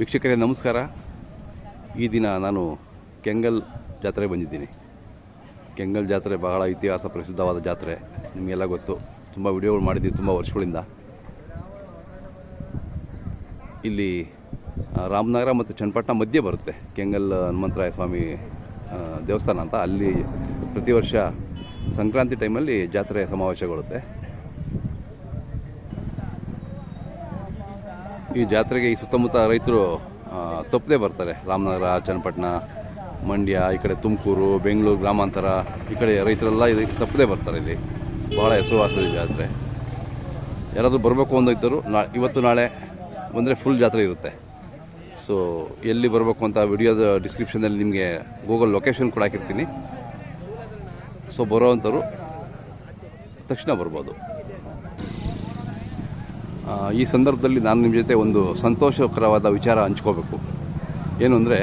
ವೀಕ್ಷಕರೇ, ನಮಸ್ಕಾರ. ಈ ದಿನ ನಾನು ಕೆಂಗಲ್ ಜಾತ್ರೆ ಬಂದಿದ್ದೀನಿ. ಕೆಂಗಲ್ ಜಾತ್ರೆ ಬಹಳ ಇತಿಹಾಸ ಪ್ರಸಿದ್ಧವಾದ ಜಾತ್ರೆ. ನಿಮಗೆಲ್ಲ ಗೊತ್ತು. ತುಂಬ ವಿಡಿಯೋಗಳು ಮಾಡಿದ್ದೀವಿ ತುಂಬ ವರ್ಷಗಳಿಂದ. ಇಲ್ಲಿ ರಾಮನಗರ ಮತ್ತು ಚನ್ನಪಟ್ಟಣ ಮಧ್ಯೆ ಬರುತ್ತೆ ಕೆಂಗಲ್ ಹನುಮಂತರಾಯ ಸ್ವಾಮಿ ದೇವಸ್ಥಾನ ಅಂತ. ಅಲ್ಲಿ ಪ್ರತಿ ವರ್ಷ ಸಂಕ್ರಾಂತಿ ಟೈಮಲ್ಲಿ ಜಾತ್ರೆ ಸಮಾವೇಶಗೊಳ್ಳುತ್ತೆ. ಈ ಜಾತ್ರೆಗೆ ಈ ಸುತ್ತಮುತ್ತ ರೈತರು ತಪ್ಪದೇ ಬರ್ತಾರೆ. ರಾಮನಗರ, ಚನ್ನಪಟ್ಟಣ, ಮಂಡ್ಯ, ಈ ಕಡೆ ತುಮಕೂರು, ಬೆಂಗಳೂರು ಗ್ರಾಮಾಂತರ, ಈ ಕಡೆ ರೈತರೆಲ್ಲ ಇದು ತಪ್ಪದೇ ಬರ್ತಾರೆ ಇಲ್ಲಿ. ಬಹಳ ಹೆಸರುವಾಸದ ಜಾತ್ರೆ. ಯಾರಾದರೂ ಬರಬೇಕು ಅಂದಿದ್ದರು ನಾ, ಇವತ್ತು ನಾಳೆ ಬಂದರೆ ಫುಲ್ ಜಾತ್ರೆ ಇರುತ್ತೆ. ಸೊ ಎಲ್ಲಿ ಬರಬೇಕು ಅಂತ ವಿಡಿಯೋದ ಡಿಸ್ಕ್ರಿಪ್ಷನಲ್ಲಿ ನಿಮಗೆ ಗೂಗಲ್ ಲೊಕೇಶನ್ ಕೂಡ ಹಾಕಿರ್ತೀನಿ. ಸೊ ಬರೋವಂಥವ್ರು ತಕ್ಷಣ ಬರ್ಬೋದು. ಈ ಸಂದರ್ಭದಲ್ಲಿ ನಾನು ನಿಮ್ಮ ಜೊತೆ ಒಂದು ಸಂತೋಷಕರವಾದ ವಿಚಾರ ಹಂಚ್ಕೋಬೇಕು. ಏನು ಅಂದರೆ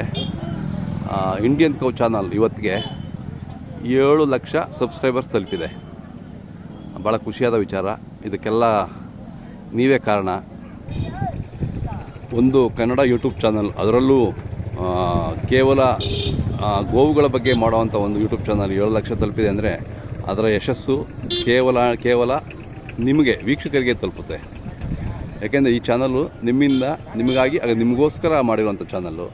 ಇಂಡಿಯನ್ ಕೌ ಚಾನಲ್ ಇವತ್ತಿಗೆ ಏಳು ಲಕ್ಷ ಸಬ್ಸ್ಕ್ರೈಬರ್ಸ್ ತಲುಪಿದೆ. ಭಾಳ ಖುಷಿಯಾದ ವಿಚಾರ. ಇದಕ್ಕೆಲ್ಲ ನೀವೇ ಕಾರಣ. ಒಂದು ಕನ್ನಡ ಯೂಟ್ಯೂಬ್ ಚಾನಲ್ ಅದರಲ್ಲೂ ಕೇವಲ ಗೋವುಗಳ ಬಗ್ಗೆ ಮಾಡುವಂಥ ಒಂದು ಯೂಟ್ಯೂಬ್ ಚಾನಲ್ ಏಳು ಲಕ್ಷ ತಲುಪಿದೆ ಅಂದರೆ, ಅದರ ಯಶಸ್ಸು ಕೇವಲ ಕೇವಲ ನಿಮಗೆ, ವೀಕ್ಷಕರಿಗೆ ತಲುಪುತ್ತೆ. ಯಾಕೆಂದರೆ ಈ ಚಾನಲ್ಲು ನಿಮ್ಮಿಂದ ನಿಮಗಾಗಿ ಅದು ನಿಮಗೋಸ್ಕರ ಮಾಡಿರುವಂಥ ಚಾನಲ್ಲು.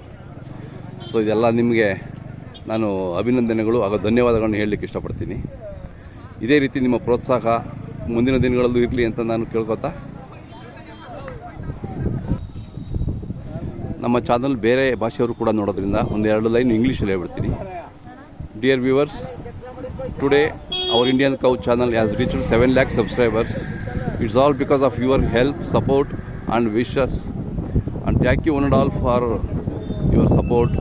ಸೊ ಇದೆಲ್ಲ ನಿಮಗೆ ನಾನು ಅಭಿನಂದನೆಗಳು, ಹಾಗೂ ಧನ್ಯವಾದಗಳನ್ನು ಹೇಳಲಿಕ್ಕೆ ಇಷ್ಟಪಡ್ತೀನಿ. ಇದೇ ರೀತಿ ನಿಮ್ಮ ಪ್ರೋತ್ಸಾಹ ಮುಂದಿನ ದಿನಗಳಲ್ಲೂ ಇರಲಿ ಅಂತ ನಾನು ಕೇಳ್ಕೊತಾ. ನಮ್ಮ ಚಾನಲ್ ಬೇರೆ ಭಾಷೆಯವರು ಕೂಡ ನೋಡೋದ್ರಿಂದ ಒಂದೆರಡು ಲೈನ್ ಇಂಗ್ಲೀಷಲ್ಲಿ ಹೇಳ್ಬಿಡ್ತೀನಿ. Dear viewers today our Indian cow channel has reached seven lakh subscribers it's all because of your help support and wishes and thank you one and all for your support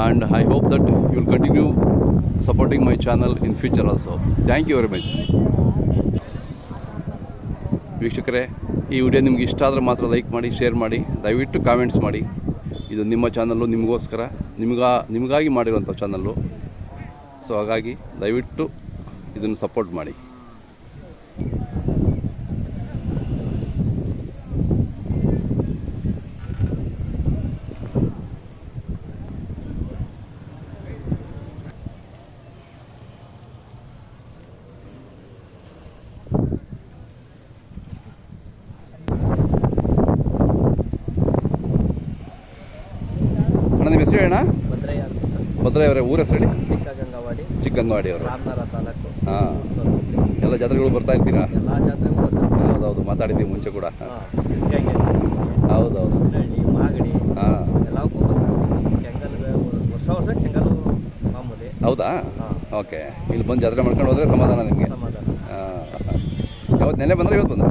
and I hope that you will continue supporting my channel in future also thank you very much ವೀಕ್ಷಕರೇ, ಈ video ನಿಮ್ಗೆ ಇಷ್ಟ ಆದರೆ ಮಾತ್ರ like ಮಾಡಿ share ಮಾಡಿ, ದಯವಿಟ್ಟು comments ಮಾಡಿ. ಇದು ನಿಮ್ಮ ಚಾನಲ್ಲು ನಿಮಗೋಸ್ಕರ, ನಿಮ್ಗೆ, ನಿಮಗಾಗಿ ಮಾಡಿರುವಂಥ ಚಾನಲ್ಲು ಸೊ ಹಾಗಾಗಿ ದಯವಿಟ್ಟು ಇದನ್ನು ಸಪೋರ್ಟ್ ಮಾಡಿ ಅಣ್ಣ ನಿಮ್ಮ ಹೆಸರು ಅಣ್ಣ ಭದ್ರಯ್ಯ ಅಂತ ಅವರೇ ಊರ ಹೆಸರು ಹೇಳಿ? ಚಿಕ್ಕಗಂಗವಾಡಿ. ಚಿಕ್ಕಂಗವಾಡಿ ಅವರು. ರಾಮನಗರ ತಾಲೂಕು. ಹಾಂ. ಎಲ್ಲ ಜಾತ್ರೆಗಳು ಬರ್ತಾ ಇರ್ತೀರಾ? ಎಲ್ಲ ಜಾತ್ರೆಗೂ ಬರ್ತಾರೆ ಹೌದೌದು ಮಾತಾಡಿದ್ದೀವಿ ಮುಂಚೆ ಕೂಡ. ಹಾಂ ಸಿದ್ಧಗಂಗೆ ಹೌದೌದು. ಹಳ್ಳಿ ಮಾಗಡಿ ಹಾಂ. ಎಲ್ಲವಕ್ಕೂ ಬರ್ತಾರೆ ಕೆಂಗಲ್ ವರ್ಷ ವರ್ಷ ಕೆಂಗಲ್ ಮಾಮೂಲಿ. ಹೌದಾ? ಹಾಂ. ಓಕೆ. ಇಲ್ಲಿ ಬಂದು ಜಾತ್ರೆ ಮಾಡ್ಕೊಂಡು ಹೋದ್ರೆ ಸಮಾಧಾನ ನಿಮಗೆ? ಸಮಾಧಾನ. ಯಾವತ್ತು ನೆನೆ ಬಂದ್ರೆ ಇವತ್ತು ಬಂದ್ರೆ?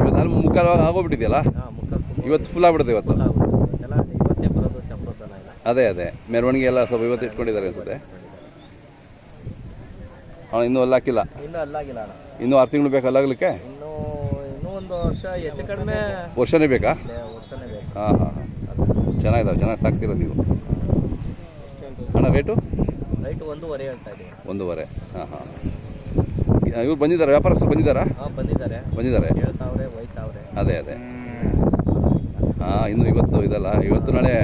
ಇವತ್ತು ಅಲ್ಲಿ ಮುಕ್ಕಾಲು ಆಗೋಗ್ಬಿಟ್ಟಿದೆಯಲ್ಲ? ಇವತ್ತು ಫುಲ್ ಆಗ್ಬಿಡುತ್ತೆ ಇವತ್ತು? ಅದೇ ಅದೇ. ಮೆರವಣಿಗೆ ಎಲ್ಲ ಸ್ವಲ್ಪ ಇವತ್ತು ಇಟ್ಕೊಂಡಿದ್ದಾರೆ ಅನ್ಸುತ್ತೆ. ಹಾಂ ಇನ್ನೂ ಅಲ್ಲಾಕಿಲ್ಲ? ಇನ್ನೂ ಅಲ್ಲಾಗಿಲ್ಲ ಅಣ್ಣ. ಇನ್ನೂ ಆರು ತಿಂಗಳು ಬೇಕಾ ಅಲ್ಲಾಗಲಿಕ್ಕೆ? ಇನ್ನೂ ಇನ್ನೂ ಒಂದು ವರ್ಷ ಹೆಚ್ಚು ಕಡಿಮೆ ವರ್ಷನೇ ಬೇಕಾ? ವರ್ಷನೇ ಬೇಕು. ಹಾಂ ಹಾಂ ಹಾಂ. ಚೆನ್ನಾಗಿದಾವೆ ಚೆನ್ನಾಗಿ ಸಾಕ್ತಿರೋದು ನೀವು. ಅಣ್ಣ ರೇಟು? ರೈಟ್ ಒಂದೂವರೆ ಹೇಳ್ತಾ ಇದ್ದೀವಿ ಒಂದೂವರೆ. ಹಾಂ ಹಾಂ. ಇವ್ರು ಬಂದಿದ್ದಾರೆ ವ್ಯಾಪಾರಸ್ಥರು ಬಂದಿದ್ದಾರಾ? ಹಾಂ ಬಂದಿದ್ದಾರೆ. ಬಂದಿದ್ದಾರೆ. ಹೇಳ್ತಾವ್ರೆ ಒಯ್ತಾವ್ರೆ ಅದೇ ಅದೇ. ಹಾಂ ಇನ್ನು ಇವತ್ತು ಇದಲ್ಲ ಇವತ್ತು ನಾಳೆ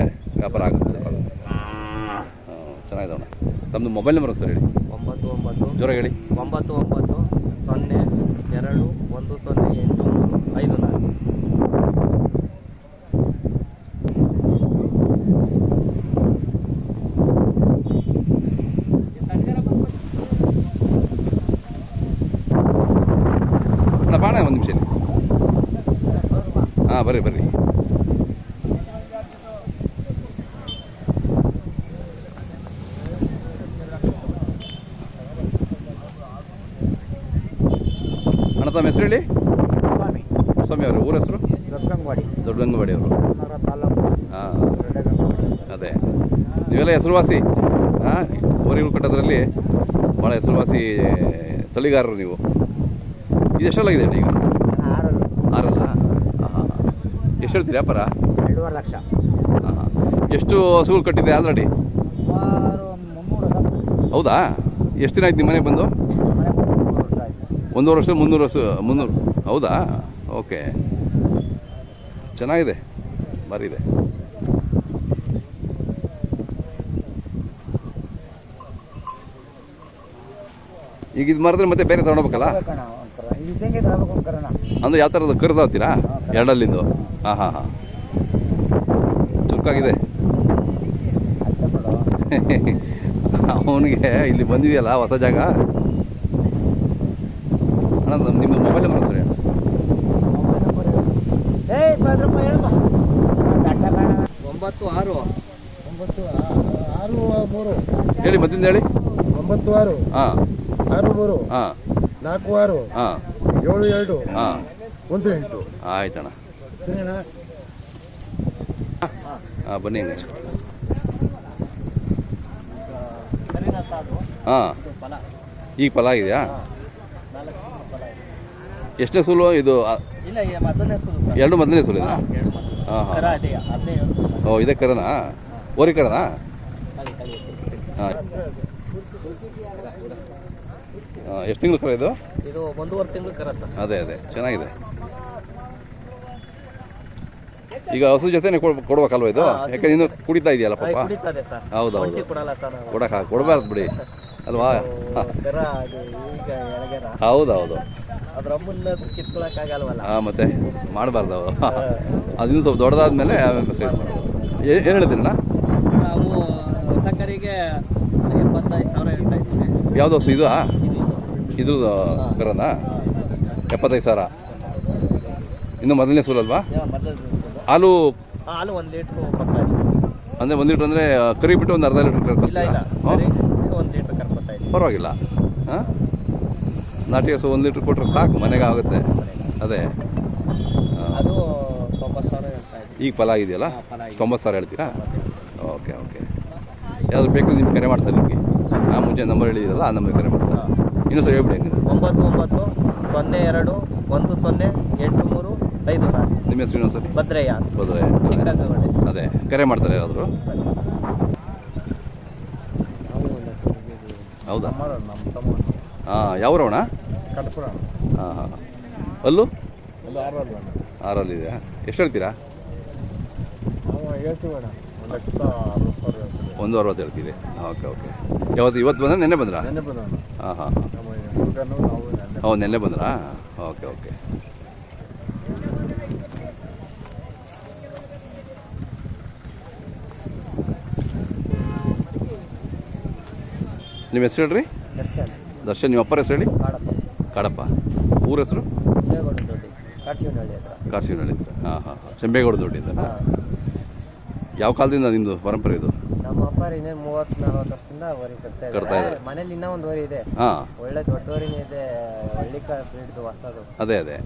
ವ್ಯಾಪಾರ ಆಗುತ್ತೆ. ಸರ್ ಚೆನ್ನಾಗಿದವಣ್ಣ ತಮ್ಮದು ಮೊಬೈಲ್ ನಂಬರ್ ಸರ್ ಹೇಳಿ. ಒಂಬತ್ತು ಒಂಬತ್ತು ಜ್ವರ ಹೇಳಿ. ಒಂಬತ್ತು ಒಂಬತ್ತು ಸೊನ್ನೆ ಎರಡು ಒಂದು ಸೊನ್ನೆ ಎಂಟು ಮೂರು ಐದು ನಾಲ್ಕು. ಅಣ್ಣ ಬಾಣ ಒಂದು ನಿಮಿಷ ಹಾಂ ಬರ್ರಿ ಬರ್ರಿ ಅಣ್ಣ ತಮ್ಮ ಹೆಸರು ಹೇಳಿ? ಸ್ವಾಮಿ. ಸ್ವಾಮಿ ಅವರು ಊರ ಹೆಸರು? ದೊಡ್ಡಗಂಗವಾಡಿ ದೊಡ್ಡಗಂಗವಾಡಿ ಅವರು. ಹಾಂ. ಅದೇ. ನೀವೆಲ್ಲ ಹೆಸರುವಾಸಿ? ಹಾಂ? ಊರಿಗಳು ಕಟ್ಟೋದ್ರಲ್ಲಿ ಭಾಳ ಹೆಸರುವಾಸಿ ತಳಿಗಾರರು ನೀವು. ಇದು ಎಷ್ಟಲ್ಲಾಗಿದೆ ಅಣ್ಣ ಈಗ? ಆರಲ್ಲ. ಆರಲ್ಲ? ಹಾಂ ಎಷ್ಟು ಹೇಳ್ತೀರಿ ವ್ಯಾಪಾರ? ಎರಡೂವರೆ ಲಕ್ಷ. ಹಾಂ ಹಾಂ. ಎಷ್ಟು ಹಸುಗಳು ಕಟ್ಟಿದೆ ಆಲ್ರೆಡಿ? ಹೌದಾ? ಎಷ್ಟು ದಿನ ಆಯ್ತು ನಿಮ್ಮ ಮನೆಗೆ ಬಂದು ಮನೆ ಮುನ್ನೂರು ವರ್ಷ ಆಯ್ತು ಒಂದೂವರೆ ವರ್ಷ, ಮುನ್ನೂರು ವರ್ಷ, ಮುನ್ನೂರು, ಹೌದಾ? ಓಕೆ ಚೆನ್ನಾಗಿದೆ. ಇದೆ. ಈಗ ಇದು ಮಾಡಿದ್ರೆ ಮತ್ತೆ ಬೇರೆ ತಗೊಂಡೋಗ್ಬೇಕಲ್ಲ ಅಂದರೆ ಯಾವ ಥರದ್ದು ಕರ್ದು ಹಾಕ್ತೀರಾ? ಎರಡಲ್ಲಿಂದು. ಹಾಂ ಹಾಂ ಹಾಂ. ಚುರುಕಾಗಿದೆ. ಅವನಿಗೆ ಇಲ್ಲಿ ಬಂದಿದೆಯಲ್ಲ ಹೊಸ ಜಾಗ? ಅಣ್ಣ ನಮ್- ನಿಮ್ಮ ಮೊಬೈಲ್ ನಂಬರ್ ಸರಿ. ಒಂಬತ್ತು ಆರು. ಒಂಬತ್ತು ಆರು ಮೂರು. ಹೇಳಿ ಮತ್ತಿಂದ ಹೇಳಿ. ಒಂಬತ್ತು ಆರು. ಹಾಂ ಆರು ಮೂರು. ಹಾಂ ನಾಲ್ಕು ಆರು. ಹಾಂ ಏಳು ಎರಡು. ಹಾಂ ಒಂದು ಎಂಟು. ಆಯ್ತಣ್ಣ. ಅಣ್ಣ. ಹಾಂ ಬನ್ನಿ ಹಾಂ ಈಗ ಫಲ. ಇದೆ. ಎಷ್ಟನೇ ಸುಲು? ಇದು ಇಲ್ಲ ಈ ಮೊದಲನೇ ಸುಲು ಸರ್. ಎರಡು ಮೊದಲನೇ ಸುಲಿನ? ಹಾ, ಎರಡು ಮೊದಲು. ಹಾಂ ಕರ ಅದೇ ಅದೇ ಓ ಇದೇ ಕರನಾ? ಓರಿ ಕರನಾ? ಹಾಂ. ಎಷ್ಟು ತಿಂಗಳು ಕರ ಇದು? ಇದು ಒಂದೂವರೆ ತಿಂಗಳು ಕರ ಸರ್. ಅದೇ ಅದೇ. ಚೆನ್ನಾಗಿದೆ. ಈಗ ಹಸು ಜೊತೆನೆ ಕೊಡ್- ಕೊಡ್ಬೇಕಲ್ವ ಇದು? ಯಾಕಂದ್ರೆ ಇನ್ನು ಕುಡಿತಾ ಇದೆಯಲ್ಲ ಪಾಪ? ಹೌದೌದು. ಕೊಡಲ್ಲ ಸರ್ ಕೊಡಕ ಕೊಡಬಾರ್ದು ಬಿಡಿ. ಅಲ್ವಾ? ಹೌದೌದು. ಹಾಂ ಮತ್ತೆ ಮಾಡಬಾರ್ದು ಅವು ಅದನ್ನು ಸ್ವಲ್ಪ ದೊಡ್ಡದಾದ್ಮೇಲೆ ಏನು ಹೇಳಿದ್ರಣ್ಣ ಯಾವ್ದು ಹಸು ಇದು ಇದು ಇದು. ಇದ್ರದ್ದು ಕರನಾ ಎಪ್ಪತ್ತೈದು ಸಾವಿರ? ಇನ್ನು ಮೊದಲನೇ ಸೂಲಲ್ವಾ ಅಲ್ವಾ? ಹಾಲು ಹಾಲು ಒಂದು ಲೀಟ್ರು. ಅಂದರೆ ಒಂದು ಲೀಟ್ರ್ ಅಂದರೆ ಕರಿ ಬಿಟ್ಟು ಒಂದು ಅರ್ಧ ಲೀಟ್ರ್ ಇಲ್ಲ ಕರ್ಕೊತೀರಾ ಇಲ್ಲ ಹಾಂ ಒಂದು ಲೀಟ್ರ್ ಕರ್ಕೊತಾ ಇದ್ದೀವಿ ಪರವಾಗಿಲ್ಲ. ಹಾಂ? ನಾಟಿ ಹಸು ಒಂದು ಲೀಟ್ರ್ ಕೊಟ್ಟರೆ ಸಾಕು ಮನೆಗೆ ಆಗುತ್ತೆ. ಅದೇ. ಅದು ಈಗ ಫಲ ಇದೆಯಲ್ಲ? ತೊಂಬತ್ತು ಸಾವಿರ ಹೇಳ್ತೀರಾ? Okay okay. ಯಾವ್ದು ಬೇಕು ನಿಮ್ಗೆ ಕರೆ ಮಾಡ್ತಾರೆ ನಿಮಗೆ ಆ ಮುಂಚೆ ನಂಬರ್ ಹೇಳಿದಿರಲ್ಲ ಆ ನಂಬರ್ ಕರೆ ಮಾಡ್ತಾರೆ ಇನ್ನೂ ಸರಿ ಹೇಳ್ಬಿಡಿ ಹಂಗೆ ಒಂಬತ್ತು ಒಂಬತ್ತು ಸೊನ್ನೆ ಎರಡು ಒಂದು ಸೊನ್ನೆ ಎಂಟು ಮೂರು ಐದು ನಿಮ್ಮ ಹೆಸರು ಇನ್ನೊಂದು ಸರಿ ಭದ್ರಯ್ಯ. ಭದ್ರಯ್ಯ ಅದೇ. ಕರೆ ಮಾಡ್ತಾರೆ ಯಾರಾದರೂ ಸರಿ ಹೌದಾ? ನಮ್ಮ ತಮ್ಮ ಹಾಂ ಯಾವ್ರವಣ? ಕಟ್ಪುರ ಹಾಂ ಹಾಂ ಅಲ್ಲೂ? ಆರಲ್ ಇದೆ ಆರಲ್ಲಿದೆಯಾ ಎಷ್ಟು ಹೇಳ್ತೀರಾ? ನಾವು ಹೇಳ್ತೀವಿ ಅಣ್ಣ. ಒಂದು ಲಕ್ಷದ ಅರವತ್ತು ಸಾವಿರ ಹೇಳ್ತೀವಿ. ಒಂದು ಅರವತ್ತು ಹೇಳ್ತೀರಿ ಓಕೆ ಓಕೆ. ಯಾವತ್ತು ಇವತ್ತು ಬಂದ್ರೆ ನೆನ್ನೆ ಬಂದ್ರಾ? ನೆನ್ನೆ ಬಂದ ಹಾಂ ಹಾಂ ಹಾಂ ನಮ್ಮ ಹುಡುಗನು ನಾವು ನೆನ್ನೆ ಹೌದು ನೆನ್ನೆ ಬಂದ್ರಾ? Okay okay. ನಿಮ್ಮ ಹೆಸರು ಹೇಳ್ರಿ? ದರ್ಶನ್. ದರ್ಶನ್ ನಿಮ್ಮ ಅಪ್ಪರ ಹೆಸರು ಹೇಳಿ? ಕಾಡಪ್ಪ. ಕಾಡಪ್ಪ. ಊರ ಹೆಸರು? ಕಾರ್ಶಿವನಹಳ್ಳಿ ಹತ್ರ. ಹಾಂ ಹಾಂ ಹಾಂ. ಚೆಂಬೇಗೌಡ ದೊಡ್ಡಿಂದ ಯಾವ ಕಾಲದಿಂದ ನಿಮ್ಮದು ಪರಂಪರೆ ಇದು? ನಮ್ಮ ಅಪ್ಪ ಇನ್ನೇನು ಮೂವತ್ತು ನಲ್ವತ್ತು ವರ್ಷದಿಂದ ವರಿ ಕಟ್ತಾ ಇದ್ದಾರೆ. ಇದ್ದಾರೆ. ಮನೇಲಿ ಇನ್ನೂ ಒಂದು ವರಿ ಇದೆ. ಒಳ್ಳೆ ದೊಡ್ಡ ವರಿನೇ ಇದೆ ಹಳ್ಳಿ ಕಾರ್ ಬ್ರೀಡ್ದು ಹೊಸದು. ಅದೇ ಅದೇ.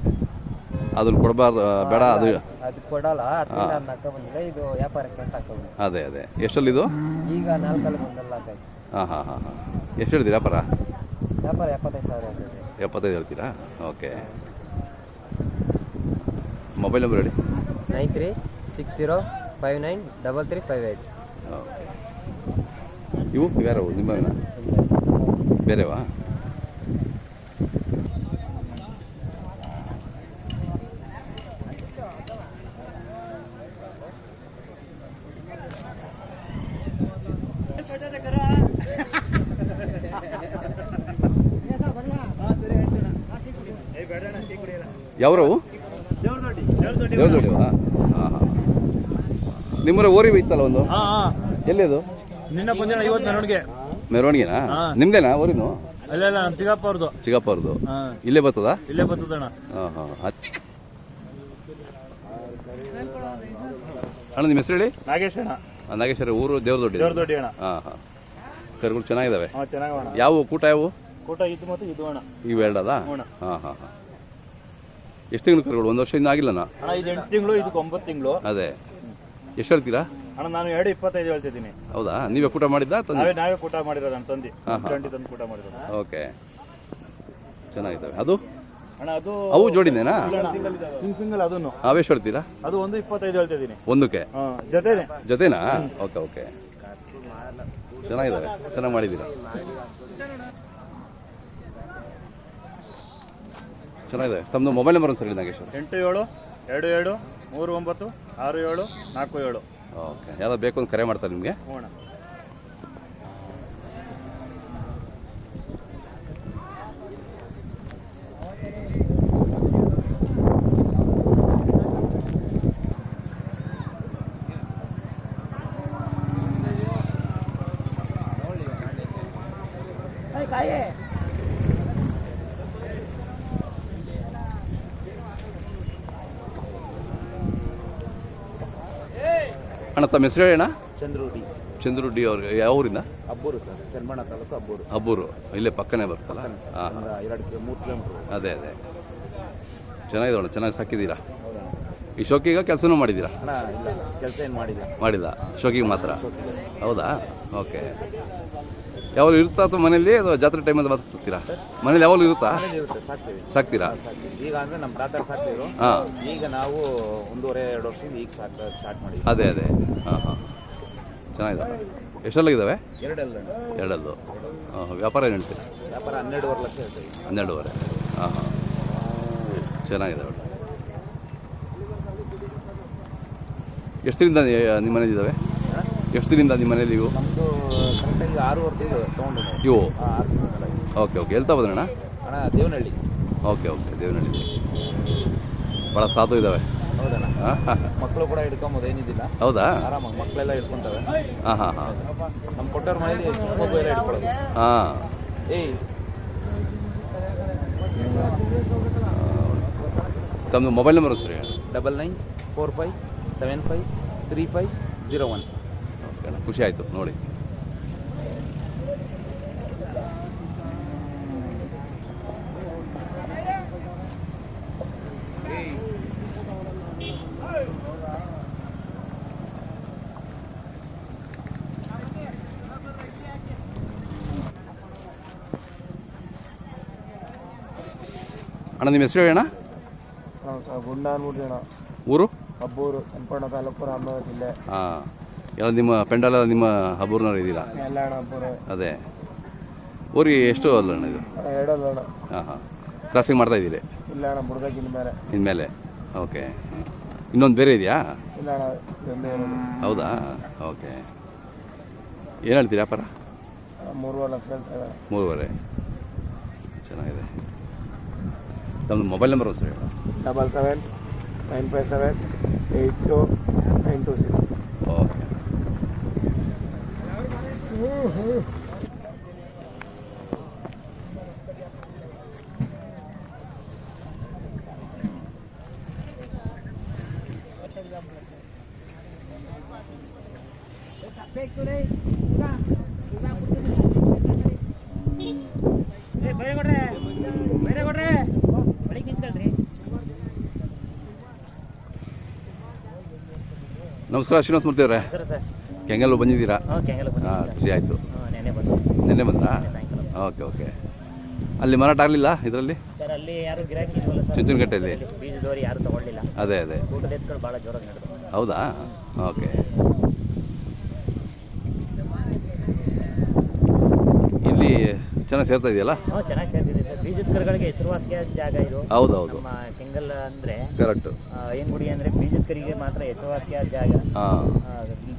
ಅದನ್ನ ಕೊಡಬಾರ್ದು ಬೇಡ ಅದು. ಅದು ಕೊಡಲ್ಲ ಅದನ್ನ ಹಾಕ ಬಂದಿಲ್ಲ. ಇದು ವ್ಯಾಪಾರಕ್ಕೆ ಅಂತ ಹಾಕ ಅದೇ ಅದೇ. ಎಷ್ಟಲ್ಲಿದು ಈಗ ನಾಲ್ಕಲ್ಲಿ ಬಂದಲ್ಲ ಹಾಂ ಹಾಂ ಹಾಂ ಹಾಂ. ಎಷ್ಟು ಹೇಳ್ತೀರಾ ವ್ಯಾಪಾರ? ವ್ಯಾಪಾರ ಎಪ್ಪತ್ತೈದು ಸಾವಿರ ಎಪ್ಪತ್ತೈದು ಹೇಳ್ತೀರಾ? ಓಕೆ. ಮೊಬೈಲ್ ನಂಬರ್ ಹೇಳಿ. Nine three six zero five nine double three five eight. Okay. ಇವು ಯಾರವು ನಿಮ್ಮ ಬೇರೆವಾ ಯಾವ್ರವು? ದೇವದೊಡ್ಡಿವಾ ಹಾಂ ಹಾಂ. ನಿಮ್ಮರ ಓರಿ ಇತ್ತಲ್ಲ ಒಂದು? ಎಲ್ಲಿ ಅದು ಎಲ್ಲಿದು? ನಿನ್ನ ಬಂದಿನ ಇವತ್ತು ಮೆರವಣಿಗೆ. ಮೆರವಣಿಗೆನಾ. ನಿಮ್ದೇನಾ ಓರಿನು ಅಲ್ಲ ನಮ್ಮ ಚಿಕ್ಕಪ್ಪ ಅವ್ರದ್ದು ಇಲ್ಲೇ ಬರ್ತದಾ? ಇಲ್ಲೇ ಬರ್ತದಣ್ಣ ಹಾಂ ಹಾಂ ಅಣ್ಣ ನಿಮ್ಮ ಹೆಸರು ಹೇಳಿ? ನಾಗೇಶ್ ಅಣ್ಣ. ನಾಗೇಶ್ ನಾಗೇಶ್ವರ ಊರು ದೇವ್ರದೊಡ್ಡಿ. ದೇವ್ರ ದೊಡ್ಡಿ ಅಣ್ಣ. ಹಾಂ ಹಾಂ. ಕರುಗಳು ಚೆನ್ನಾಗಿದ್ದಾವೆ ಯಾವ ಕೂಟ ಯಾವ? ಕೂಟ ಇದು ಮತ್ತೆ ಇದು ಅಣ್ಣ. ಇವು ಎರಡದ ಹ್ಞೂ ಅಣ್ಣ. ಹಾಂ ಹಾಂ ಹಾಂ. ಎಷ್ಟು ತಿಂಗಳು ಕರುಗಳು? ಒಂದು ವರ್ಷದಿಂದ ಆಗಿಲ್ಲನಾ? ಅಣ್ಣ ಇದು ಎಂಟು ತಿಂಗಳು ಇದಕ್ಕೆ ಒಂಬತ್ತು ತಿಂಗಳು. ಅದೇ. ಎಷ್ಟು ಹೇಳ್ತೀರಾ? ಅಣ್ಣ ನಾನು ಎರಡು ಇಪ್ಪತ್ತೈದು ಹೇಳ್ತಿದ್ದೀನಿ. ಹೌದಾ? ನೀವೇ ಕೂಟ ಮಾಡಿದ್ದ ತಂದು ನಾವೇ ನಾವೇ? ಕೂಟ ಮಾಡಿರೋದು ತಂದಿ ತಂದು. ಹಾ, ಹಾ. ಚಂಡಿ ತಂದು ಕೂಟ ಮಾಡಿರೋದು. ಓಕೆ. ಚೆನ್ನಾಗಿದ್ದಾವೆ. ಅದು? ಅಣ್ಣ ಅದು ಅವು ಜೋಡಿನೇನಾ? ಸಿಂಗ್ ಸಿಂಗಲ್ ಅದನ್ನು ಅವೇ ಹೇಳ್ತೀರಾ? ಅದು ಒಂದು ಇಪ್ಪತ್ತೈದು ಹೇಳ್ತಿದ್ದೀನಿ. ಒಂದಕ್ಕೆ? ಹಾ ಜೊತೆನೆ. ಜೊತೆನಾ? Okay okay. ಚೆನ್ನಾಗಿದ್ದಾವೆ. ಚೆನ್ನಾಗಿ ಮಾಡಿದ್ದೀರಾ? ಚೆನ್ನಾಗಿದೆ. ತಮ್ಮದು ಮೊಬೈಲ್ ನಂಬರ್ ಸರ್ ನಾಗೇಶ್ವರ ಎಂಟು ಏಳು ಎರಡು ಏಳು ಮೂರು ಒಂಬತ್ತು ಆರು ಏಳು ನಾಲ್ಕು ಏಳು. ಓಕೆ. ಯಾವ್ದು ಬೇಕು ಅಂತ ಕರೆ ಮಾಡ್ತಾರೆ ನಿಮಗೆ. ಹ್ಞೂ ಅಣ್ಣ ಅಣ್ಣ ತಮ್ಮ ಹೆಸರು ಹೇಳಣ್ಣ ಚಂದ್ರೂಡಿ. ಚಂದ್ರು ಡಿ ಅವ್ರಿಗೆ ಯಾವ ಊರಿಂದ? ಅಬ್ಬೂರು ಸರ್ ಚನ್ನಬಣ್ಣ ತಾಲೂಕು ಅಬ್ಬೂರು. ಅಬ್ಬೂರು. ಇಲ್ಲೇ ಪಕ್ಕನೇ ಬರ್ತಲ್ಲ ಹಾಂ. ಒಂದು ಎರಡು ಕಿಲೋ ಮೂರು ಕಿಲೋಮೀಟ್ರ್. ಅದೇ ಅದೇ. ಚೆನ್ನಾಗಿದೆ ಅಣ್ಣ ಚೆನ್ನಾಗಿ ಸಾಕಿದ್ದೀರಾ? ಈ ಶೋಕಿಗ ಕೆಲಸನೂ ಮಾಡಿದ್ದೀರಾ? ಅಣ್ಣ ಇಲ್ಲ ಕೆಲಸ ಏನು ಮಾಡಿಲ್ಲ. ಮಾಡಿಲ್ಲ. ಶೋಕಿಗೆ ಮಾತ್ರ? ಹೌದಾ? ಓಕೆ. ಯಾವಾಗ ಇರುತ್ತಾ ಅಥವಾ ಮನೇಲಿ ಅಥವಾ ಜಾತ್ರೆ ಟೈಮಲ್ಲಿ ಬರ್ತೀರಾ ಮನೇಲಿ ಯಾವಾಗಲೂ ಇರುತ್ತಾ? ಸಾಕ್ತೀರಾ? ಈಗ ಅಂದ್ರೆ ನಮ್ಮ ತಾತ ಸಾಕ್ತಿದ್ರು. ಹಾಂ. ಈಗ ನಾವು ಒಂದೂವರೆ ಎರಡು ವರ್ಷದಿಂದ ಈಗ ಸಾಕ ಸ್ಟಾರ್ಟ್ ಮಾಡಿ ಅದೇ ಅದೇ. ಹಾಂ ಹಾಂ. ಚೆನ್ನಾಗಿದೆ. ಎಷ್ಟೆಲ್ಲ ಇದ್ದಾವೆ ಎರಡೆಲ್ಲ ಎರಡಲ್ಲು. ಹಾಂ ವ್ಯಾಪಾರ ಏನು ಹೇಳ್ತೀರಿ? ವ್ಯಾಪಾರ ಹನ್ನೆರಡುವರೆ ಲಕ್ಷ ಹೇಳ್ತೀವಿ. ಹನ್ನೆರಡುವರೆ. ಹಾಂ ಹಾಂ. ಚೆನ್ನಾಗಿದೆ ಎಷ್ಟು ದಿನದ ನಿಮ್ಮ ಮನೇಲಿ ಇದ್ದಾವೆ ಎಷ್ಟು ದಿನದಿಂದ ನಿಮ್ಮ ಮನೇಲಿ ಇವು? ನಮ್ಮದು ಕರೆಕ್ಟಾಗಿ ಆರೂವರೆ ತಿಂಗಳು ತೊಗೊಂಡು ಇವು? ಆರು ಓಕೆ ಓಕೆ. ಎಲ್ತಾ ಬಂದ್ರಣ್ಣ ಅಣ್ಣ? ದೇವನಹಳ್ಳಿ. Okay okay. ದೇವನಹಳ್ಳಿ. ಭಾಳ ಸಾಧು ಇದ್ದಾವೆ ಹೌದಣ್ಣ. ಮಕ್ಕಳು ಕೂಡ ಹಿಡ್ಕೊಂಬೋದು ಏನಿದಿಲ್ಲ. ಹೌದಾ? ಆರಾಮಾಗಿ ಮಕ್ಕಳೆಲ್ಲ ಹಿಡ್ಕೊಂತವೆ. ಹಾಂ ಹಾಂ ಹಾಂ. ನಮ್ಮ ಕೊಟ್ಟವ್ರ ಮನೇಲಿ ಮಗು ಎಲ್ಲ ಹಿಡ್ಕೊಳ್ಳೋದು ಹಾಂ. ಏಯ್. ತಮ್ಮದು ಮೊಬೈಲ್ ನಂಬರ್ ಸರಿ double nine four five seven five three five zero one. ಖುಷಿ ಆಯಿತು ನೋಡಿ. ಅಣ್ಣ ನಿಮ್ಮ ಹೆಸರು ಹೇಳಣ್ಣ ಗುಂಡ ಅನ್ಬಿಟ್ರಿ ಅಣ್ಣ ಊರು? ಅಬ್ಬೂರು ಕೆಂಪಣ್ಣ ತಾಲೂಕು ರಾಮನಗರ ಜಿಲ್ಲೆ. ಹಾಂ. ಎಲ್ಲ ನಿಮ್ಮ ಪೆಂಡಾಲ ನಿಮ್ಮ ಹಬ್ಬೂರ್ನವ್ರು ಇದ್ದೀರಾ? ಎಲ್ಲ ಅಣ್ಣ ಹಬ್ಬೂರೇ ಅದೇ. ಊರಿಗೆ ಎಷ್ಟು ಅಲ್ಲ ಅಣ್ಣ ಇದು? ಎರಡಲ್ಲ ಅಣ್ಣ. ಹಾಂ ಹಾಂ. ಕ್ರಾಸಿಂಗ್ ಮಾಡ್ತಾ ಇದ್ದೀರಿ? ಇಲ್ಲ ಅಣ್ಣ ಬಿಡ್ಬೇಕು ಮೇಲೆ ಇನ್ಮೇಲೆ. ಓಕೆ. ಇನ್ನೊಂದು ಬೇರೆ ಇದೆಯಾ? ಇಲ್ಲ ಅಣ್ಣ ಇದೊಂದೇ ಇರೋದು ಹೌದಾ? ಓಕೆ. ಏನು ಹೇಳ್ತೀರಾ ವ್ಯಾಪಾರ? ಅಣ್ಣ ಮೂರುವರೆ ಲಕ್ಷ ಹೇಳ್ತಾರೆ ಮೂರುವರೆ. ಚೆನ್ನಾಗಿದೆ. ತಮ್ಮದು ಮೊಬೈಲ್ ನಂಬರ್ ಸರ್ ಹೇಳಿ. Double seven nine five seven eight two nine two six. Okay. ನಮಸ್ಕಾರ ಶ್ರೀನಿವಾಸ ಮೂರ್ತಿ ಅವರೇ. ಕೆಂಗಲ್ಲು ಬಂದಿದ್ದೀರಾ? ಹಾಂ ಖುಷಿ ಆಯಿತು. ನಿನ್ನೆ ಬಂದ್ರಾ? Okay okay. ಅಲ್ಲಿ ಮಾರಾಟ ಆಗಲಿಲ್ಲ ಇದರಲ್ಲಿ? ಚುಂಚನಕಟ್ಟೆಯಲ್ಲಿ ಅದೇ ಅದೇ. ಹೌದಾ? ಓಕೆ ಇಲ್ಲಿ ಚೆನ್ನಾಗಿ ಸೇರ್ತಾ ಇದೆಯಲ್ಲ? ಹ್ಞೂ ಚೆನ್ನಾಗಿ ಸೇರ್ತಿದೆ. ಸರ್ ಬೀಜದ ಕರುಗಳಿಗೆ ಹೆಸರುವಾಸಿಯಾದ ಜಾಗ ಇದು. ಹೌದು ಹೌದು ನಮ್ಮ ಕೆಂಗಲ್ ಅಂದರೆ ಕರೆಕ್ಟು ಅಯ್ಯಂಗುಡಿ ಅಂದರೆ ಬೀಜದ ಕರಿಗೆ ಮಾತ್ರ ಹೆಸರುವಾಸಿಯಾದ ಜಾಗ. ಹಾಂ.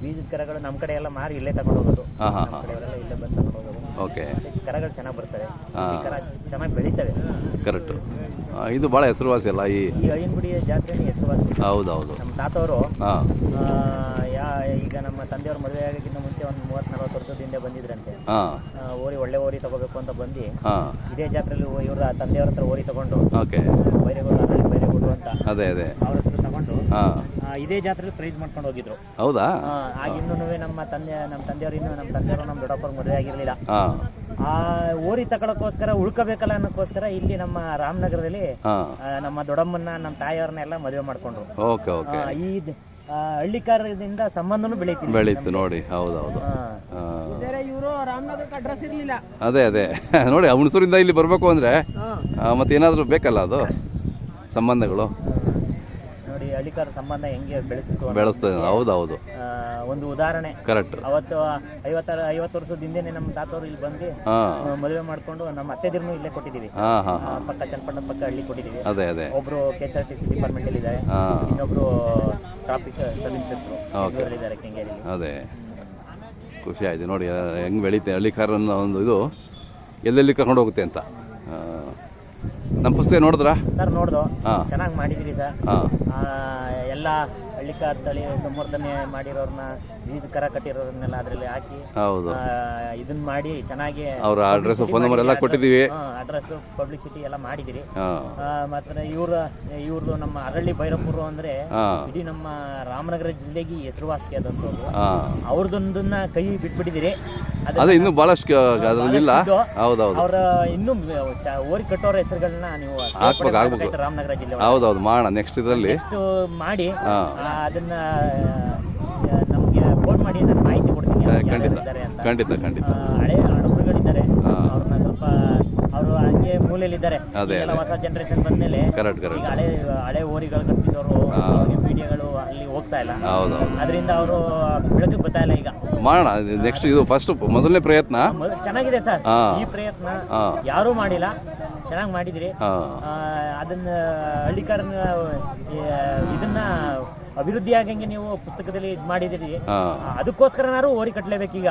ಬೀಜದ ಕರಗಳು ನಮ್ಮ ಕಡೆ ಎಲ್ಲ ಮಾರಿ ಇಲ್ಲೇ ತಗೊಂಡು ಹೋಗೋದು. ಹಾಂ ಹಾಂ ಹಾಂ. ಕಡೆಯವರೆಲ್ಲ ಇಲ್ಲೇ ಬಂದು ತಗೊಂಡು ಹೋಗೋದು. ಓಕೆ ಕರಗಳು ಚೆನ್ನಾಗಿ ಬರ್ತವೆ. ಈ ಕರ ಚೆನ್ನಾಗಿ ಬೆಳೀತವೆ. ಕರೆಕ್ಟು ಇದು ಬಹಳ ಹೆಸರುವಾಸಿ ಅಲ್ಲ ಈ? ಈ ಅಯ್ಯನಗುಡಿ ಜಾತ್ರೆನೇ ಹೆಸರುವಾಸಿ. ಹೌದು ಹೌದು ನಮ್ಮ ತಾತವರು ಹಾಂ. ಆ, ಈಗ ನಮ್ಮ ತಂದೆಯವ್ರ ಮದುವೆ ಆಗಕ್ಕಿಂತ ಮುಂಚೆ ಒಂದು ಮೂವತ್ತ್ ನಲ್ವತ್ತು ವರ್ಷದ ಹಿಂದೆ ಬಂದಿದ್ರಂತೆ. ಹಾಂ. ಆ, ಓರಿ ಒಳ್ಳೆ ಓರಿ ತಗೋಬೇಕು ಅಂತ ಬಂದು ಹಾಂ. ಇದೇ ಜಾತ್ರೆಯಲ್ಲಿ ಇವ್ರ ತಂದೆಯವ್ರ ಹತ್ರ ಓರಿ ತಗೊಂಡು ಓಕೆ. ಬೈರೇಗೌಡ ಅಂತ ಅದೇ ಅದೇ. ಅವ್ರ ಹತ್ರ ತಗೊಂಡು ಹಾಂ. ಆ, ಇದೇ ಜಾತ್ರೆಯಲ್ಲಿ ಪ್ರೈಸ್ ಮಾಡ್ಕೊಂಡು ಹೋಗಿದ್ರು. ಹೌದಾ? ಆಗಿನ್ನೂ ಆಗ ಇನ್ನೂ ನಮ್ಮ ತಂದೆ ನಮ್ಮ ತಂದೆಯವರು ಇನ್ನು ನಮ್ಮ ತಂದೆಯವರು ನಮ್ಮ ದೊಡ್ಡಪ್ಪರ ಮದುವೆ ಆಗಿರಲಿಲ್ಲ. ಹಾಂ. ಆ ಓರಿ ತಗೊಳಕ್ಕೋಸ್ಕರ ಉಳ್ಕೋಬೇಕಲ್ಲ ಅನ್ನೋಕ್ಕೋಸ್ಕರ ಇಲ್ಲಿ ನಮ್ಮ ರಾಮನಗರದಲ್ಲಿ ಹಾಂ. ಆ, ನಮ್ಮ ದೊಡ್ಡಮ್ಮನ್ನ ನಮ್ಮ ತಾಯಿಯವ್ರನ್ನೆಲ್ಲ ಮದುವೆ ಮಾಡ್ಕೊಂಡ್ರು. Okay okay. ಆ, ಈ ದ್- ಹಳ್ಳಿಕಾರದಿಂದ ಸಂಬಂಧನೂ ಬೆಳೀತಿದೆ ಬೆಳೀತು ನೋಡಿ ಹೌದೌದು. ಇವರು ರಾಮನಗರಕ್ಕೆ ಅಡ್ರೆಸ್ ಇರಲಿಲ್ಲ. ಅದೇ ಅದೇ. ನೋಡಿ ಹುಣಸೂರಿಂದ ಇಲ್ಲಿ ಬರಬೇಕು ಅಂದರೆ ಮತ್ತೆ ಏನಾದರೂ ಬೇಕಲ್ಲ ಅದು? ಸಂಬಂಧಗಳು? ಹಳ್ಳಿ ಸಂಬಂಧ ಹೆಂಗೆ ಬೆಳೆಸಿತು ಬೆಳೆಸ್ತದೆ ಹೌದು ಹೌದು ಆ, ಒಂದು ಉದಾಹರಣೆ. ಕರೆಕ್ಟ್ ಅವತ್ತು ಐವತ್ತರ ಐವತ್ತು ವರ್ಷದ ಹಿಂದೆ ನಮ್ಮ ತಾತವ್ರು ಇಲ್ಲಿ ಬಂದು ಹಾಂ. ಮದುವೆ ಮಾಡ್ಕೊಂಡು ನಮ್ಮ ಅತ್ತೆದಿರ್ನು ಇಲ್ಲೇ ಕೊಟ್ಟಿದ್ದೀವಿ. ಹಾ ಹಾ ಆ, ಪಕ್ಕ ಚನ್ನಪಟ್ಟಣ ಪಕ್ಕ ಹಳ್ಳಿ ಕೊಟ್ಟಿದ್ದೀವಿ. ಅದೇ ಅದೇ. ಒಬ್ರು K S R T C department ಅಲ್ಲಿ ಇದ್ದಾರೆ. ಹಾಂ. ಇನ್ನೊಬ್ರು ಟ್ರಾಫಿಕ್ ಸಬ್ ಇನ್ಸ್ಪೆಕ್ಟರ್ ಇದ್ದಾರೆ ಕೆಂಗೇರಿ ಅದೇ. ಖುಷಿ ಆಯಿತು. ನೋಡಿ ಹೆಂಗೆ ಬೆಳೀತೆ ಹಳ್ಳಿಕಾರನ್ನ ಒಂದು ಇದು. ಎಲ್ಲೆಲ್ಲಿ ಕರ್ಕೊಂಡು ಹೋಗುತ್ತೆ ಅಂತ. ನಮ್ಮ ಪುಸ್ತಕ ನೋಡಿದ್ರಾ? ಸರ್ ನೋಡ್ದು. ಹಾಂ. ಚೆನ್ನಾಗಿ ಮಾಡಿದ್ದೀರಿ ಸರ್. ಹಾಂ. ಆ, ಎಲ್ಲ ಹಳ್ಳಿಕಾರ್ ತಳಿ ಸಂವರ್ಧನೆ ಮಾಡಿರೋರ್ನ ಬೀಜ ಕರ ಕಟ್ಟಿರೋರ್ನೆಲ್ಲ ಅದರಲ್ಲಿ ಹಾಕಿ ಹೌದು. ಇದನ್ನ ಮಾಡಿ ಚೆನ್ನಾಗಿ ಅವ್ರ ಅಡ್ರೆಸ್ ಫೋನ್ ನಂಬರ್ ಎಲ್ಲ ಕೊಟ್ಟಿದ್ದೀವಿ. ಅಡ್ರೆಸ್ ಪಬ್ಲಿಸಿಟಿ ಎಲ್ಲ ಮಾಡಿದಿರಿ ಮತ್ತೆ ಇವ್ರ ಇವ್ರದ್ದು ನಮ್ಮ ಅರಳ್ಳಿ ಭೈರಪುರ ಅಂದ್ರೆ ಇಡೀ ನಮ್ಮ ರಾಮನಗರ ಜಿಲ್ಲೆಗೆ ಹೆಸರುವಾಸಿ ಆದಂತದ್ದು ಅವ್ರದ್ದೊಂದನ್ನ ಅವ್ರದೊಂದನ್ನ ಕೈ ಬಿಟ್ಬಿಟ್ಟಿದಿರಿ ಅದೇ ಇನ್ನೂ ಬಹಳಷ್ಟು ಅದರಲ್ಲಿ ಇಲ್ಲ ಹೌದೌದು. ಅವ್ರ ಇನ್ನು ಓರಿ ಕಟ್ಟೋರ ಹೆಸರುಗಳನ್ನ ನೀವು. ರಾಮನಗರ ಜಿಲ್ಲೆ ಹೌದೌದು ಮಾಡೋಣ ನೆಕ್ಸ್ಟ್ ಇದರಲ್ಲಿ. ನೆಕ್ಸ್ಟ್ ಮಾಡಿ ಅದನ್ನ ನಮಗೆ ಫೋನ್ ಮಾಡಿ ನಾನು ಮಾಹಿತಿ ಕೊಡ್ತೀನಿ. ಖಂಡಿತ. ಖಂಡಿತ ಖಂಡಿತ. ಹಳೆ ಹಡಗುರುಗಳಿದ್ದಾರೆ ಹಾ. ಅವ್ರನ್ನ ಸ್ವಲ್ಪ ಅವರು ಹಂಗೆ ಮೂಲೆಯಲ್ಲಿದ್ದಾರೆ. ಹೊಸ ಜನರೇಷನ್ ಬಂದ್ಮೇಲೆ ಈಗ ಹಳೆ ಹಳೆ ಓರಿಗಳು ಕಟ್ಟಿದವರು. ಮೀಡಿಯಾಗಳು ಅಲ್ಲಿ ಹೋಗ್ತಾ ಇಲ್ಲ. ಹೌದು ಅದರಿಂದ ಅವರು ಬೆಳಕು ಬರ್ತಾ ಇಲ್ಲ ಈಗ. ಮಾಡೋಣ ನೆಕ್ಸ್ಟ್ ಇದು ಫಸ್ಟ್ ಮೊದಲನೇ ಪ್ರಯತ್ನ. ಚೆನ್ನಾಗಿದೆ ಸರ್. ಈ ಪ್ರಯತ್ನ ಯಾರು ಮಾಡಿಲ್ಲ. ಚೆನ್ನಾಗಿ ಮಾಡಿದ್ರಿ. ಅದನ್ನ ಹಳ್ಳಿಕಾರನ ಇದನ್ನ ಅಭಿವೃದ್ಧಿ ಆಗಂಗೆ ನೀವು ಪುಸ್ತಕದಲ್ಲಿ ಇದು ಮಾಡಿದಿರಿ ಅದಕ್ಕೋಸ್ಕರನಾರು ಓರಿ ಕಟ್ಟಲೇಬೇಕೀಗ ಈಗ.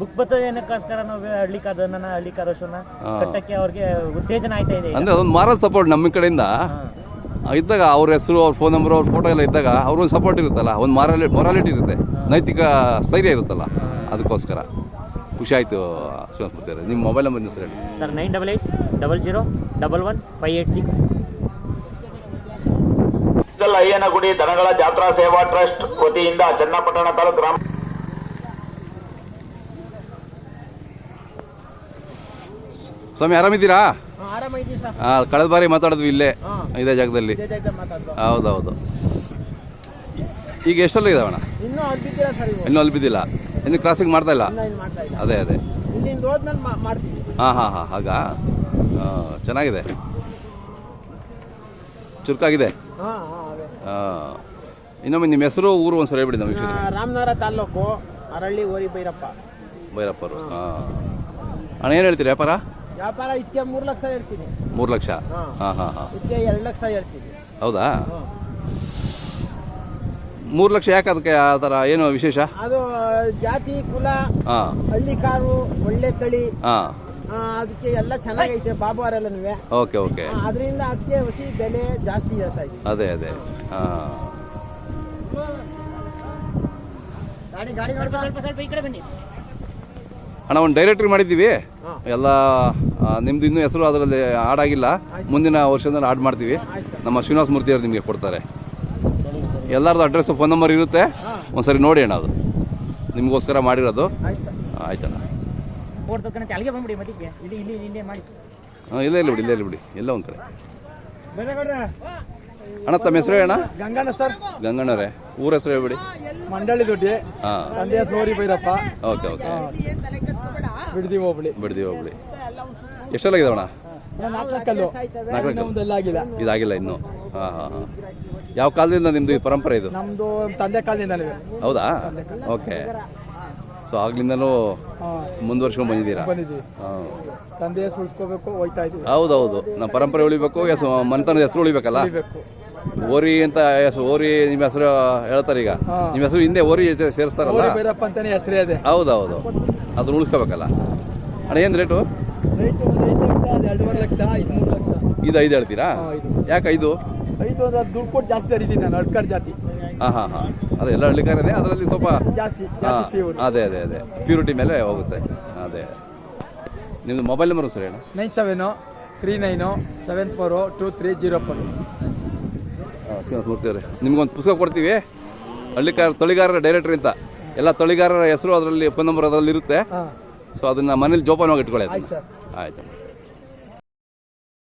ಬುಕ್ ಬತ್ತ ಏನಕ್ಕೋಸ್ಕರ ನಾವು ಹಳ್ಳಿ ಕಾದೋಶನ ಕಟ್ಟಕ್ಕೆ ಅವ್ರಿಗೆ ಉತ್ತೇಜನ ಆಯ್ತಾ ಇದೆ ಅಂದ್ರೆ ಒಂದು ಅದೊಂದು ಮಾರಲ್ ಸಪೋರ್ಟ್ ನಮ್ಮ ಕಡೆಯಿಂದ. ಇದ್ದಾಗ ಅವ್ರ ಹೆಸರು ಅವ್ರ ಫೋನ್ ನಂಬರ್ ಅವ್ರ ಫೋಟೋ ಎಲ್ಲ ಇದ್ದಾಗ ಅವ್ರೊಂದು ಸಪೋರ್ಟ್ ಇರುತ್ತಲ್ಲ ಒಂದು ಮಾರಾಲಿ ಮೊರಾಲಿಟಿ ಇರುತ್ತೆ. ನೈತಿಕ ಸ್ಥೈರ್ಯ ಇರುತ್ತಲ್ಲ ಅದಕ್ಕೋಸ್ಕರ. ಖುಷಿ ಆಯಿತು ಸರ್ ನಿಮ್ಮ ಮೊಬೈಲ್ ನಂಬರ್ ಸರ್ ಹೇಳಿ sir nine double eight double zero double one five eight six ಇದ್ದಲ್ಲ ಅಯ್ಯನಗುಡಿ ದನಗಳ ಜಾತ್ರಾ ಸೇವಾ ಟ್ರಸ್ಟ್ ವತಿಯಿಂದ ಚನ್ನಪಟ್ಟಣ ತಾಲೂಕು ಗ್ರಾಮ ಸ್ವಾಮಿ ಆರಾಮಿದ್ದೀರಾ? ಕಳೆದ ಬಾರಿ ಮಾತಾಡಿದ್ವಿ ಇಲ್ಲೇ ಇದೇ ಜಾಗದಲ್ಲಿ. ಹೌದೌದು. ಈಗ ಎಷ್ಟೆಲ್ಲ ಇದಾವಣ ಇನ್ನೂ ಅಲ್ಲಿ ಬಿದ್ದಿಲ್ಲ ಇನ್ನು ಕ್ರಾಸಿಂಗ್ ಮಾಡ್ತಾ ಇಲ್ಲ? ಅದೇ ಅದೇ. ಹಾಂ ಹಾಂ ಹಾಂ ಹಾಗಾ? ಚೆನ್ನಾಗಿದೆ. ಚುರುಕಾಗಿದೆ? ಇನ್ನೊಮ್ಮೆ ನಿಮ್ಮ ಹೆಸರು ಊರು ಒಂದು ಸರಿ ಹೇಳ್ಬಿಡಿ ನಮ್ಮ ರಾಮನಗರ ತಾಲೂಕು ಅರಳ್ಳಿ ಓರಿ ಭೈರಪ್ಪ ಭೈರಪ್ಪರು ಅಣ್ಣ ಏನು ಹೇಳ್ತೀರಿ ವ್ಯಾಪಾರ? ವ್ಯಾಪಾರ ಇದಕ್ಕೆ ಮೂರು ಲಕ್ಷ ಹೇಳ್ತೀನಿ. ಮೂರು ಲಕ್ಷ? ಹಾಂ. ಹಾಂ ಹಾಂ ಇದಕ್ಕೆ ಎರಡು ಲಕ್ಷ ಹೇಳ್ತೀನಿ. ಹೌದಾ? ಮೂರು ಲಕ್ಷ ಯಾಕೆ ಅದಕ್ಕೆ ಆ ಥರ ಏನು ವಿಶೇಷ? ಅದು ಜಾತಿ ಕುಲ ಹಾಂ. ಹಳ್ಳಿ ಕಾರು ಒಳ್ಳೆ ತಳಿ ಹಾಂ. ಅದಕ್ಕೆ ಎಲ್ಲ ಚೆನ್ನಾಗೈತೆ ಬಾಬುವರೆಲ್ಲನೂ ಓಕೆ ಓಕೆ. ಅದರಿಂದ ಅದಕ್ಕೆ ಹಸಿ ಬೆಲೆ ಜಾಸ್ತಿ ಇರ್ತಾ ಇದೆ. ಅದೇ ಅದೇ. ಹಾಂ. ಗಾಡಿ ಗಾಡಿ ಸ್ವಲ್ಪ ಸ್ವಲ್ಪ ಸ್ವಲ್ಪ ಈ ಕಡೆ ಬನ್ನಿ. ಅಣ್ಣ ಒಂದು ಡೈರೆಕ್ಟ್ರಿ ಮಾಡಿದ್ದೀವಿ. ಎಲ್ಲ ನಿಮ್ದು ಇನ್ನೂ ಹೆಸರು ಅದರಲ್ಲಿ ಹಾಡಾಗಿಲ್ಲ ಮುಂದಿನ ವರ್ಷದಲ್ಲಿ ಆಡ್ ಮಾಡ್ತೀವಿ. ನಮ್ಮ ಶ್ರೀನಿವಾಸ ಮೂರ್ತಿ ಅವರು ನಿಮಗೆ ಕೊಡ್ತಾರೆ. ಎಲ್ಲರದ್ದು ಅಡ್ರೆಸ್ ಫೋನ್ ನಂಬರ್ ಇರುತ್ತೆ. ಒಂದ್ಸರಿ ನೋಡಿ ಅಣ್ಣ ಅದು. ನಿಮಗೋಸ್ಕರ ಮಾಡಿರೋದು. ಆಯ್ತಣ್ಣ. ಫೋಟೋ ತಕ್ಕಂತೆ ಅಲ್ಲಿಗೆ ಬಂದ್ಬಿಡಿ ಮತ್ತಿಗೆ ಇಲ್ಲಿ ಇಲ್ಲಿ ಇಲ್ಲೇ ಮಾಡಿ. ಹಾಂ ಇಲ್ಲೇ ಇಲ್ಲ ಬಿಡಿ ಇಲ್ಲೇ ಇಲ್ಲ ಬಿಡಿ. ಎಲ್ಲ ಒಂದು ಕಡೆ. ಅಣ್ಣ ತಮ್ಮ ಹೆಸರು ಅಣ್ಣ? ಗಂಗಣ್ಣ ಸರ್. ಗಂಗಣ್ಣರೇ ಊರ ಹೆಸರು ಹೇಳ್ಬಿಡಿ. ಮಂಡಳಿ ದುಡ್ಡಿ. ಹಾಂ. ತಂದೆಯ ಸೋರಿ ಬೈರಪ್ಪ. Okay okay. ಬಿಡ್ದಿ ಹೋಗ್ಬಿಡಿ. ಬಿಡ್ದಿ ಹೋಗ್ಬಿಡಿ. ಇದೆ ಅಣ್ಣ? ನಾಲ್ಕಲ್ಲು ನಾಲ್ಕು ಒಂದೆಲ್ಲ ಆಗಿಲ್ಲ ಇದಾಗಿಲ್ಲ. ಇನ್ನು. ಹಾಂ ಹಾಂ ಹಾಂ. ಯಾವ ಕಾಲದಿಂದ ನಿಮ್ಮದು ಈ ಪರಂಪರೆ ಇದು? ನಮ್ದು ತಂದೆ ಕಾಲದಿಂದ ಹೌದಾ? ಓಕೆ. ಸೊ ಆಗ್ಲಿಂದನೂ ಮುಂದುವರ್ಸ್ಕೊಂಡು ಬಂದಿದ್ದೀರಾ? ಬಂದಿದ್ದೀವಿ. ಹಾಂ. ತಂದೆ ಹೆಸರು ಉಳಿಸ್ಕೋಬೇಕು ಹೋಯ್ತಾ ಹೌದು ಹೌದೌದು. ನಮ್ಮ ಪರಂಪರೆ ಉಳಿಬೇಕು ಹೆಸರು ಮನೆತನದ ಹೆಸರು ಉಳಿಬೇಕಲ್ಲ? ಬೇಕು ಓರಿ ಅಂತ ಹೆಸರು ಓರಿ ನಿಮ್ಮ ಹೆಸರು ಹೇಳ್ತಾರೆ ಈಗ. ನಿಮ್ಮ ಹೆಸರು ಹಿಂದೆ ಓರಿ ಜೊತೆ ಸೇರಿಸ್ತಾರಲ್ಲ? ಬೇರಪ್ಪ ಭೈರಪ್ಪ ಅಂತಾನೆ ಹೆಸರೇ ಇದೆ ಹೌದೌದು. ಅದನ್ನ ಉಳಿಸ್ಕೋಬೇಕಲ್ಲ? ಹಣ ಏನು ರೇಟು? ರೈಟ್ ಒಂದು ಐದು ಲಕ್ಷ ಅದು ಎರಡೂವರೆ ಲಕ್ಷ ಇದು ಮೂರು ಲಕ್ಷ. ಇದು ಐದು ಹೇಳ್ತೀರಾ? ಐದು. ಯಾಕೆ ಐದು? ಐದು ಅಂದ್ರೆ ದುಡ್ಡು ಕೊಟ್ಟು ಜಾಸ್ತಿ ತರಿದ್ದೀನಿ ನಾನು ಅಡ್ಕರ್ ಜಾತಿ. ಹಾಂ ಹಾಂ ಹಾಂ. ಅದೇ ಎಲ್ಲ ಹಳ್ಳಿಕಾರದೇ ಅದರಲ್ಲಿ ಸ್ವಲ್ಪ ಜಾಸ್ತಿ ಅದೇ ಅದೇ ಅದೇ. ಪ್ಯೂರಿಟಿ ಮೇಲೆ ಹೋಗುತ್ತೆ. ಅದೇ. ನಿಮ್ಮದು ಮೊಬೈಲ್ ನಂಬರು ಸರ್ ಹೇಳಿ nine seven three nine seven four two three zero four Murthy ಅವರೇ ನಿಮ್ಗೊಂದು ಪುಸ್ತಕ ಕೊಡ್ತೀವಿ. ಹಳ್ಳಿಕಾರ ತಳಿಗಾರರ ಡೈರೆಕ್ಟ್ರಿ ಅಂತ. ಎಲ್ಲ ತೊಳಿಗಾರರ ಹೆಸರು ಅದರಲ್ಲಿ ಫೋನ್ ನಂಬರ್ ಅದರಲ್ಲಿ ಇರುತ್ತೆ ಹಾಂ. ಸೊ ಅದನ್ನು ಮನೇಲಿ ಜೋಪಾನವಾಗಿ ಇಟ್ಕೊಳ್ಳಿ ಆಯ್ತು.